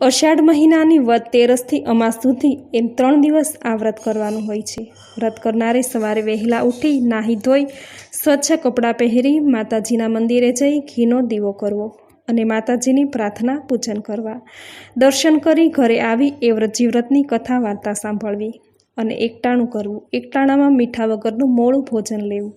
અષાઢ મહિનાની વદ તેરસથી અમાસ સુધી એમ ત્રણ દિવસ આ વ્રત કરવાનું હોય છે. વ્રત કરનારે સવારે વહેલા ઉઠી નાહી ધોઈ, સ્વચ્છ કપડાં પહેરી માતાજીના મંદિરે જઈ ઘીનો દીવો કરવો અને માતાજીની પ્રાર્થના પૂજન કરવા. દર્શન કરી ઘરે આવી એ વ્રતજી વ્રતની કથા વાર્તા સાંભળવી અને એકટાણું કરવું. એકટાણામાં મીઠા વગરનું મોડું ભોજન લેવું.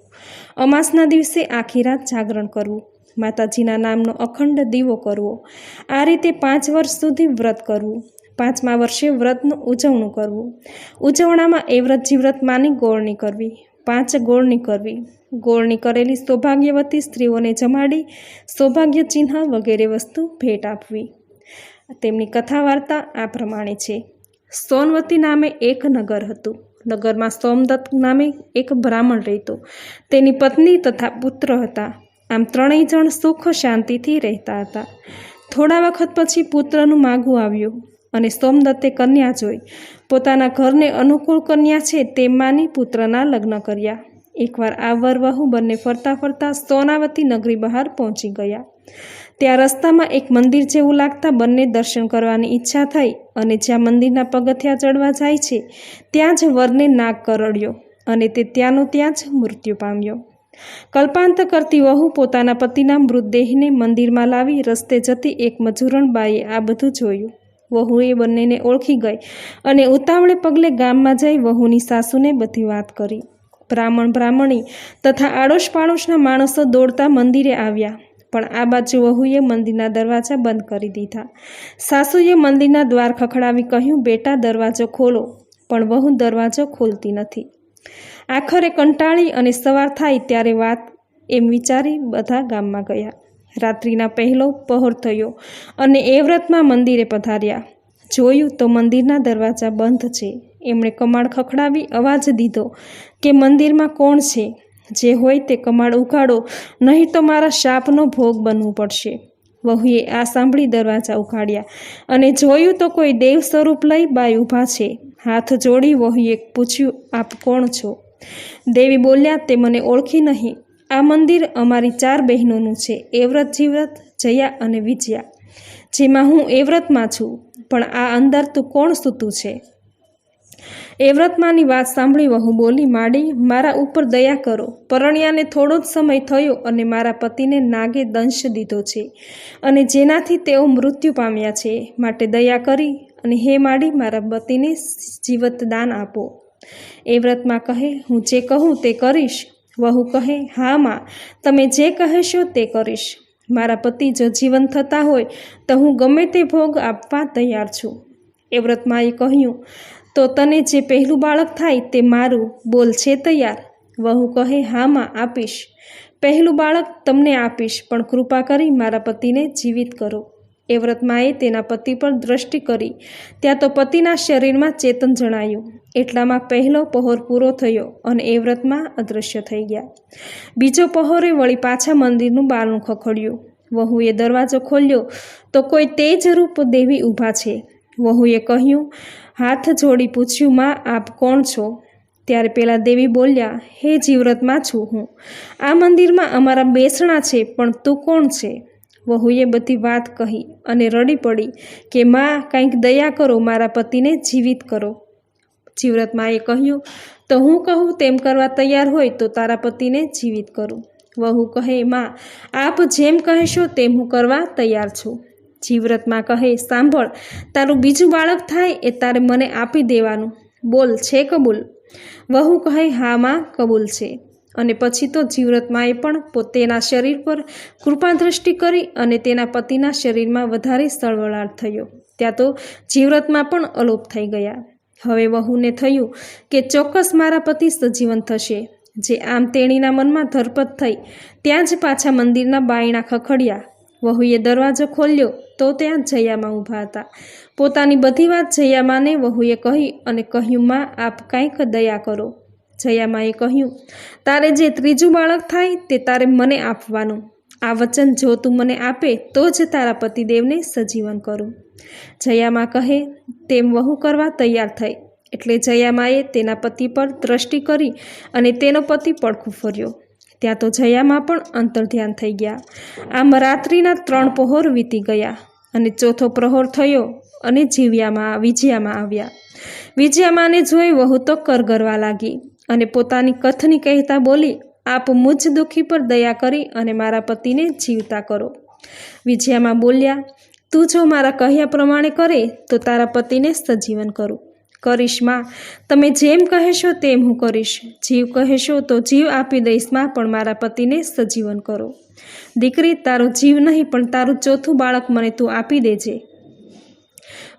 અમાસના દિવસે આખી રાત જાગરણ કરવું. માતાજીના નામનો અખંડ દીવો કરવો. આ રીતે પાંચ વર્ષ સુધી વ્રત કરવું. પાંચમા વર્ષે વ્રતનું ઉજવણું કરવું. ઉજવણામાં એ વ્રતજી વ્રતમાંની ગોળણી કરવી. પાંચ ગોળણી કરવી. ગોળણી કરેલી સૌભાગ્યવતી સ્ત્રીઓને જમાડી, સૌભાગ્ય ચિહ્ન વગેરે વસ્તુ ભેટ આપવી. તેમની કથા વાર્તા આ પ્રમાણે છે. સોનવતી નામે એક નગર હતું. નગરમાં સોમદત્ત નામે એક બ્રાહ્મણ રહેતો. તેની પત્ની તથા પુત્ર હતા. આમ ત્રણેય જણ સુખ શાંતિથી રહેતા હતા. થોડા વખત પછી પુત્રનું માગું આવ્યું અને સોમદત્તે કન્યા જોઈ. પોતાના ઘરને અનુકૂળ કન્યા છે તેમાંની માની પુત્રના લગ્ન કર્યા. એકવાર આ વર વહુ બંને ફરતા ફરતા સોનાવતી નગરી બહાર પહોંચી ગયા. ત્યાં રસ્તામાં એક મંદિર જેવું લાગતા બંને દર્શન કરવાની ઈચ્છા થઈ અને જ્યાં મંદિરના પગથિયા ચડવા જાય છે, ત્યાં જ વરને નાગ કરડ્યો અને તે ત્યાંનો ત્યાં જ મૃત્યુ પામ્યો. કલ્પાંત કરતી વહુ પોતાના પતિના મૃતદેહને મંદિરમાં લાવી રસ્તે જતી એક મજૂરણ બાઈએ આ બધું જોયું. વહુએ બંનેને ઓળખી ગઈ અને ઉતાવળે પગલે ગામમાં જઈ વહુની સાસુને બધી વાત કરી. બ્રાહ્મણ બ્રાહ્મણી તથા આડોશ પાડોશના માણસો દોડતા મંદિરે આવ્યા, પણ આ બાજુ વહુએ મંદિરના દરવાજા બંધ કરી દીધા. સાસુએ મંદિરના દ્વાર ખખડાવી કહ્યું, બેટા, દરવાજો ખોલો. પણ વહુ દરવાજો ખોલતી નથી. આખરે કંટાળી અને સવાર થાય ત્યારે વાત એમ વિચારી બધા ગામમાં ગયા. રાત્રિના પહેલો પહોર થયો અને એ વ્રતમાં મંદિરે પધાર્યા. જોયું તો મંદિરના દરવાજા બંધ છે. એમણે કમાડ ખખડાવી અવાજ દીધો કે મંદિરમાં કોણ છે? જે હોય તે કમાડ ઉઘાડો, નહીં તો મારા શાપનો ભોગ બનવું પડશે. વહુએ આ સાંભળી દરવાજા ઉઘાડ્યા અને જોયું તો કોઈ દેવ સ્વરૂપ લઈ બાઈ ઊભા છે. હાથ જોડી વહુએ પૂછ્યું, આપ કોણ છો? દેવી બોલ્યા, તે મને ઓળખી નહીં. આ મંદિર અમારી ચાર બહેનોનું છે. એવ્રત જીવ્રત, જયા અને વિજયા. જેમાં હું એવ્રતમાં છું, પણ આ અંદર તું કોણ સૂતું છે? એવ્રતમાંની વાત સાંભળી વહુ બોલી, માડી, મારા ઉપર દયા કરો. પરણ્યાને થોડો જ સમય થયો અને મારા પતિને નાગે દંશ દીધો છે. અને જેનાથી તેઓ મૃત્યુ પામ્યા છે. માટે દયા કરી અને હે માડી, મારા પતિને જીવત દાન આપો. એ વ્રતમાં કહે, હું જે કહું તે કરીશ. વહુ કહે, હા માં, તમે જે કહેશો તે કરીશ. મારા પતિ જો જીવન થતા હોય, તો હું ગમે તે ભોગ આપવા તૈયાર છું. એ વ્રતમાં એ કહ્યું, તો તને જે પહેલું બાળક થાય તે મારું, બોલ, છે તૈયાર? વહુ કહે, હા માં, આપીશ. પહેલું બાળક તમને આપીશ, પણ કૃપા કરી મારા પતિને જીવિત કરો. એ વ્રતમાએ તેના પતિ પર દ્રષ્ટિ કરી. ત્યાં તો પતિના શરીરમાં ચેતન જણાયું. એટલામાં પહેલો પહોર પૂરો થયો અને એ વ્રતમાં અદૃશ્ય થઈ ગયા. બીજો પહોરે વળી પાછા મંદિરનું બારણું ખખડ્યું. વહુએ દરવાજો ખોલ્યો તો કોઈ તેજ રૂપ દેવી ઊભા છે. વહુએ કહ્યું, હાથ જોડી પૂછ્યું, માં, આપ કોણ છો? ત્યારે પેલા દેવી બોલ્યા, હે જીવ્રતમાં છું હું. આ મંદિરમાં અમારા બેસણા છે, પણ તું કોણ છે? વહુએ બધી વાત કહી અને રડી પડી કે, માં, કંઈક દયા કરો, મારા પતિને જીવિત કરો. જીવ્રતમાએ કહ્યું, તો હું કહું, તેમ કરવા તૈયાર હોય તો તારા પતિને જીવિત કરું. વહુ કહે, માં, આપ જેમ કહેશો તેમ હું કરવા તૈયાર છું. જીવ્રતમાં કહે, સાંભળ, તારું બીજું બાળક થાય એ તારે મને આપી દેવાનું. બોલ, છે કબૂલ? વહુ કહે, હા, માં, કબૂલ છે. અને પછી તો જીવરતમાએ પણ પોતેના શરીર પર કૃપા દ્રષ્ટિ કરી અને તેના પતિના શરીરમાં વધારે સળવળાટ થયો. ત્યાં તો જીવ્રતમાં પણ અલોપ થઈ ગયા. હવે વહુને થયું કે ચોક્કસ મારા પતિ સજીવન થશે. જે આમ તેણીના મનમાં ધરપત થઈ ત્યાં જ પાછા મંદિરના બાયણા ખખડ્યા. વહુએ દરવાજો ખોલ્યો તો ત્યાં જયામાં ઊભા હતા. પોતાની બધી વાત જયામાને વહુએ કહી અને કહ્યું, માં, આપ કાંઈક દયા કરો. જયામાએ કહ્યું, તારે જે ત્રીજું બાળક થાય તે તારે મને આપવાનું. આ વચન જો તું મને આપે, તો જ તારા પતિદેવને સજીવન કરું. જયામા કહે, તેમ વહુ કરવા તૈયાર થઈ. એટલે જયામાએ તેના પતિ પર દ્રષ્ટિ કરી અને તેનો પતિ પડખું ફર્યો. ત્યાં તો જયામાં પણ અંતર્ધ્યાન થઈ ગયા. આમ રાત્રિના ત્રણ પહોર વીતી ગયા અને ચોથો પ્રહોર થયો અને જીવ્યામાં, વિજયામાં આવ્યા. વિજયામાને જોઈ વહુ તો કરગરવા લાગી. અને પોતાની કથની કહેતા બોલી, આપ મુજ દુઃખી પર દયા કરી અને મારા પતિને જીવતા કરો. વિજયામાં બોલ્યા, તું જો મારા કહ્યા પ્રમાણે કરે, તો તારા પતિને સજીવન કરું. કરીશમાં, તમે જેમ કહેશો તેમ હું કરીશ. જીવ કહેશો તો જીવ આપી દઈશમાં, પણ મારા પતિને સજીવન કરો. દીકરી, તારો જીવ નહીં, પણ તારું ચોથું બાળક મને તું આપી દેજે.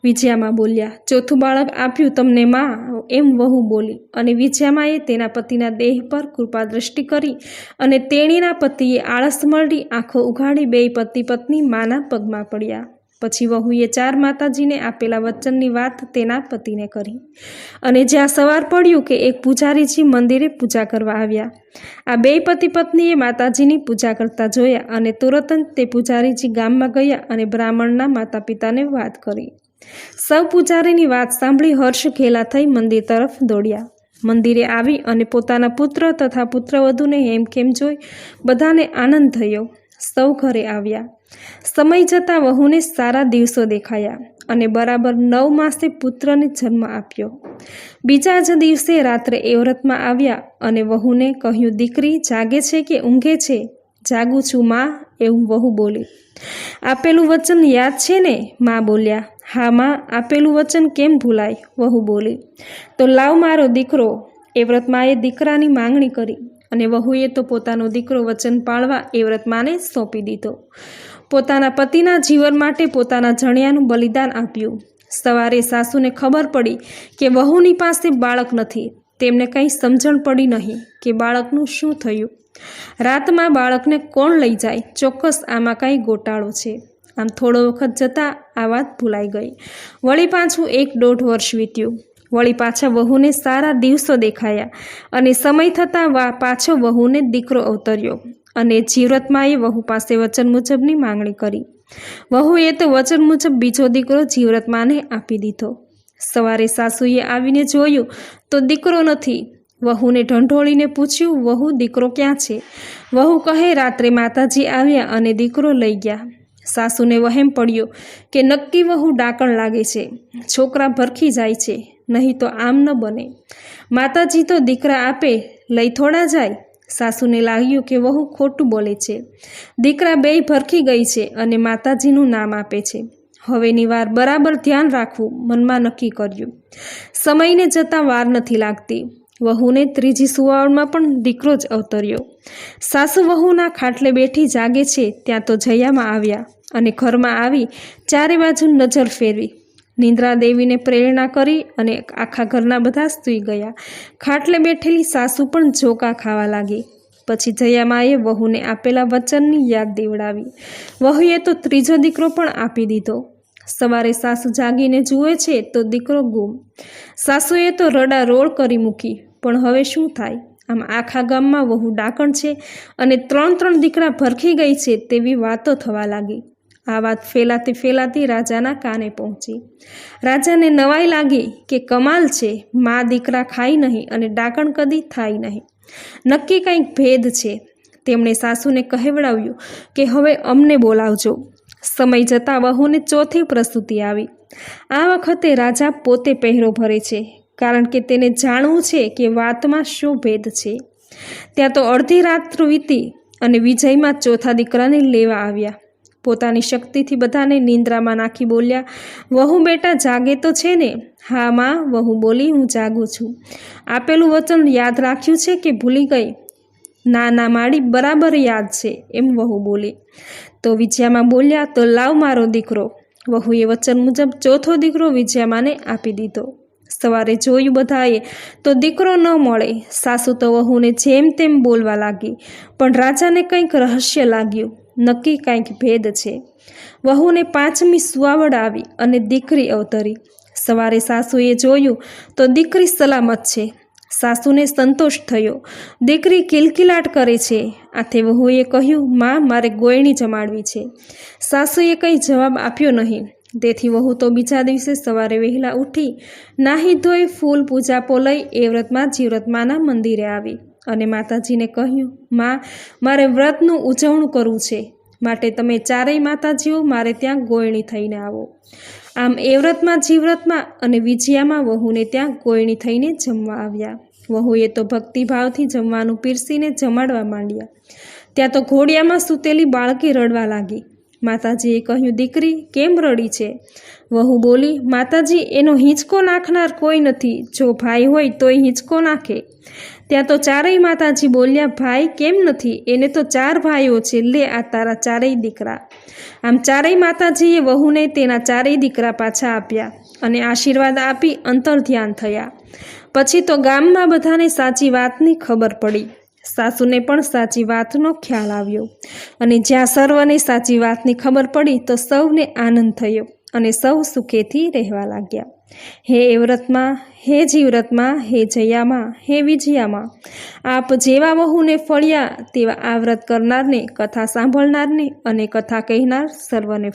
વિજયામાં બોલ્યા, ચોથું બાળક આપ્યું તમને માં, એમ વહુ બોલી. અને વિજયામાએ તેના પતિના દેહ પર કૃપા દ્રષ્ટિ કરી અને તેણીના પતિએ આળસ મળી આંખો ઉઘાડી બે પતિ પત્ની માના પગમાં પડ્યા. પછી વહુએ ચાર માતાજીને આપેલા વચનની વાત તેના પતિને કરી. અને જ્યાં સવાર પડ્યું કે એક પૂજારીજી મંદિરે પૂજા કરવા આવ્યા. આ બે પતિ પત્નીએ માતાજીની પૂજા કરતા જોયા અને તુરત તે પૂજારીજી ગામમાં ગયા અને બ્રાહ્મણના માતા પિતાને વાત કરી. સૌ પૂજારીની વાત સાંભળી હર્ષ ઘેલા થઈ મંદિર તરફ દોડ્યા. મંદિરે આવી અને પોતાના પુત્ર તથા પુત્રવધુને હેમખેમ જોઈ બધાને આનંદ થયો. સૌ ઘરે આવ્યા. સમય જતાં વહુને સારા દિવસો દેખાયા અને બરાબર નવ માસે પુત્રને જન્મ આપ્યો. બીજા જ દિવસે રાત્રે એ વ્રતમાં આવ્યા અને વહુને કહ્યું, દીકરી, જાગે છે કે ઊંઘે છે? જાગું છું, માં, એવું વહુ બોલી. આપેલું વચન યાદ છે ને? માં બોલ્યા. હા, માં, આપેલું વચન કેમ ભૂલાય? વહુ બોલી. તો લાવ મારો દીકરો. એ વ્રતમાં એ દીકરાની માંગણી કરી. અને વહુએ તો પોતાનો દીકરો વચન પાળવા એ વ્રતમાને સોંપી દીધો. પોતાના પતિના જીવન માટે પોતાના જણિયાનું બલિદાન આપ્યું. સવારે સાસુને ખબર પડી કે વહુની પાસે બાળક નથી. તેમને કંઈ સમજણ પડી નહીં કે બાળકનું શું થયું. રાતમાં બાળકને કોણ લઈ જાય ચોક્કસ આમાં કંઈ ગોટાળો છે. આમ થોડો વખત જતાં આ વાત ભૂલાઈ ગઈ. વળી પાછું એક દોઢ વર્ષ વીત્યું. વળી પાછા વહુને સારા દિવસો દેખાયા અને સમય થતાં વા પાછો વહુને દીકરો અવતર્યો અને જીવ્રતમાં એ વહુ પાસે વચન મુજબની માંગણી કરી. વહુએ તો વચન મુજબ બીજો દીકરો જીવ્રતમાને આપી દીધો. સવારે સાસુએ આવીને જોયું તો દીકરો નથી. વહુને ઢંઢોળીને પૂછ્યું, વહુ, દીકરો ક્યાં છે? વહુ કહે, રાત્રે માતાજી આવ્યા અને દીકરો લઈ ગયા. સાસુને વહેમ પડ્યો કે નક્કી વહુ ડાકણ લાગે છે. છોકરા ભરખી જાય છે. નહીં તો આમ ન બને. માતાજી તો દીકરા આપે, લઈ થોડા જાય. સાસુને લાગ્યું કે વહુ ખોટું બોલે છે. દીકરા બેય ભરખી ગઈ છે અને માતાજીનું નામ આપે છે. હવેની વાર બરાબર ધ્યાન રાખવું મનમાં નક્કી કર્યું. સમયને જતાં વાર નથી લાગતી. વહુને ત્રીજી સુવાળમાં પણ દીકરો જ અવતર્યો. સાસુ વહુના ખાટલે બેઠી જાગે છે, ત્યાં તો જયામાં આવ્યા અને ઘરમાં આવી ચારે બાજુ નજર ફેરવી. નિંદ્રા દેવીને પ્રેરણા કરી અને આખા ઘરના બધા સૂઈ ગયા. ખાટલે બેઠેલી સાસુ પણ જોકા ખાવા લાગી. પછી જયામાએ વહુને આપેલા વચનની યાદ દેવડાવી. વહુએ તો ત્રીજો દીકરો પણ આપી દીધો. સવારે સાસુ જાગીને જુએ છે તો દીકરો ગુમ. સાસુએ તો રડા રોળ કરી મૂકી. પણ હવે શું થાય? આમ આખા ગામમાં વહુ ડાકણ છે અને ત્રણ ત્રણ દીકરા ભરખી ગઈ છે તેવી વાતો થવા લાગી. આ વાત ફેલાતી ફેલાતી રાજાના કાને પહોંચી. રાજાને નવાઈ લાગી કે કમાલ છે, મા દીકરા ખાઈ નહીં અને ડાકણ કદી થાય નહીં. નક્કી કંઈક ભેદ છે. તેમણે સાસુને કહેવડાવ્યું કે હવે અમને બોલાવજો. સમય જતાં વહુને ચોથી પ્રસૂતિ આવી. આ વખતે રાજા પોતે પહેરો ભરે છે, કારણ કે તેને જાણવું છે કે વાતમાં શું ભેદ છે. ત્યાં તો અડધી રાત્ર વીતી અને વિજયમાં ચોથા દીકરાને લેવા આવ્યા. પોતાની શક્તિથી બધાને નિંદ્રામાં નાખી બોલ્યા, વહુ બેટા, જાગે તો છે ને? હા, માં, વહુ, બોલી હું જાગું છું. આપેલું વચન યાદ રાખ્યું છે કે ભૂલી ગઈ? ના ના, માડી, બરાબર યાદ છે, એમ વહુ બોલી. તો વિજયામાં બોલ્યા, તો લાવ મારો દીકરો. વહુએ વચન મુજબ ચોથો દીકરો વિજયામાને આપી દીધો. સવારે જોયું બધાએ, તો દીકરો ન મળે. સાસુ તો વહુને જેમ તેમ બોલવા લાગી, પણ રાજાને કંઈક રહસ્ય લાગ્યું. નક્કી કાંઈક ભેદ છે. વહુને પાંચમી સુવાવડ આવી અને દીકરી અવતરી. સવારે સાસુએ જોયું તો દીકરી સલામત છે. સાસુને સંતોષ થયો. દીકરી કિલકિલાટ કરે છે. આથી વહુએ કહ્યું, માં, મારે ગોયણી જમાડવી છે. સાસુએ કંઈ જવાબ આપ્યો નહીં. તેથી વહુ તો બીજા દિવસે સવારે વહેલા ઉઠી નાહી ધોઈ ફૂલ પૂજાપો લઈ એ વ્રતમાં જીવ્રતમાના મંદિરે આવી. અને માતાજીને કહ્યું, માં, મારે વ્રતનું ઉજવણું કરવું છે. માટે તમે ચારેય માતાજીઓ મારે ત્યાં ગોયણી થઈને આવો. આમ એ વ્રતમાં જીવ્રતમાં અને વિજયામાં વહુને ત્યાં ગોયણી થઈને જમવા આવ્યા. વહુએ તો ભક્તિભાવથી જમવાનું પીરસીને જમાડવા માંડ્યા. ત્યાં તો ઘોડિયામાં સૂતેલી બાળકી રડવા લાગી. માતાજીએ કહ્યું, દીકરી, કેમ રડી છે? વહુ બોલી, માતાજી, એનો હિંચકો નાખનાર કોઈ નથી. જો ભાઈ હોય તોય હિંચકો નાખે. ત્યાં તો ચારેય માતાજી બોલ્યા, ભાઈ, કેમ નથી? એને તો ચાર ભાઈઓ છે. લે આ તારા ચારેય દીકરા. આમ ચારેય માતાજીએ વહુને તેના ચારેય દીકરા પાછા આપ્યા અને આશીર્વાદ આપી અંતર ધ્યાન થયા. પછી તો ગામમાં બધાને સાચી વાતની ખબર પડી. સાસુને પણ સાચી વાતનો ખ્યાલ આવ્યો. અને જ્યાં સર્વને સાચી વાતની ખબર પડી, તો સૌને આનંદ થયો. અને સૌ સુખેથી રહેવા લાગ્યા. હે એ વ્રતમાં હે જીવ્રતમાં, હે જયામાં, હે વિજયામાં, આપ જેવા વહુને ફળ્યા તેવા આ વ્રત કરનારને, કથા સાંભળનારને અને કથા કહેનાર સર્વને